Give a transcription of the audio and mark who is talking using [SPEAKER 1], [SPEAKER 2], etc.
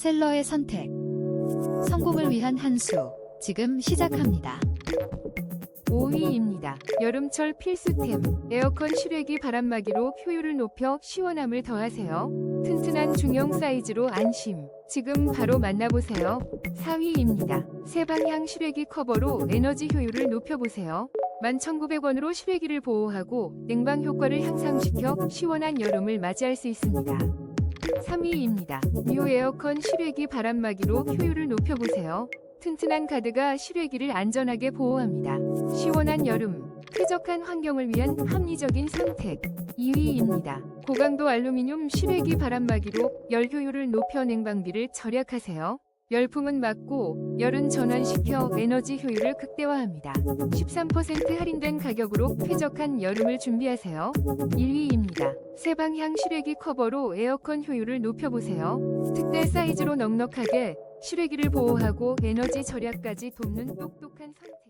[SPEAKER 1] 셀러의 선택. 성공을 위한 한 수. 지금 시작합니다.
[SPEAKER 2] 5위입니다. 여름철 필수템. 에어컨 실외기 바람막이로 효율을 높여 시원함을 더하세요. 튼튼한 중형 사이즈로 안심. 지금 바로 만나보세요. 4위입니다. 세방향 실외기 커버로 에너지 효율을 높여보세요. 11,900원으로 실외기를 보호하고 냉방 효과를 향상시켜 시원한 여름을 맞이할 수 있습니다. 3위입니다. 뉴 에어컨 실외기 바람막이로 효율을 높여보세요. 튼튼한 가드가 실외기를 안전하게 보호합니다. 시원한 여름, 쾌적한 환경을 위한 합리적인 선택. 2위입니다. 고강도 알루미늄 실외기 바람막이로 열 효율을 높여 냉방비를 절약하세요. 열풍은 막고 열은 전환시켜 에너지 효율을 극대화합니다. 13% 할인된 가격으로 쾌적한 여름을 준비하세요. 1위입니다. 세방향 실외기 커버로 에어컨 효율을 높여보세요. 특대 사이즈로 넉넉하게 실외기를 보호하고 에너지 절약까지 돕는 똑똑한 선택.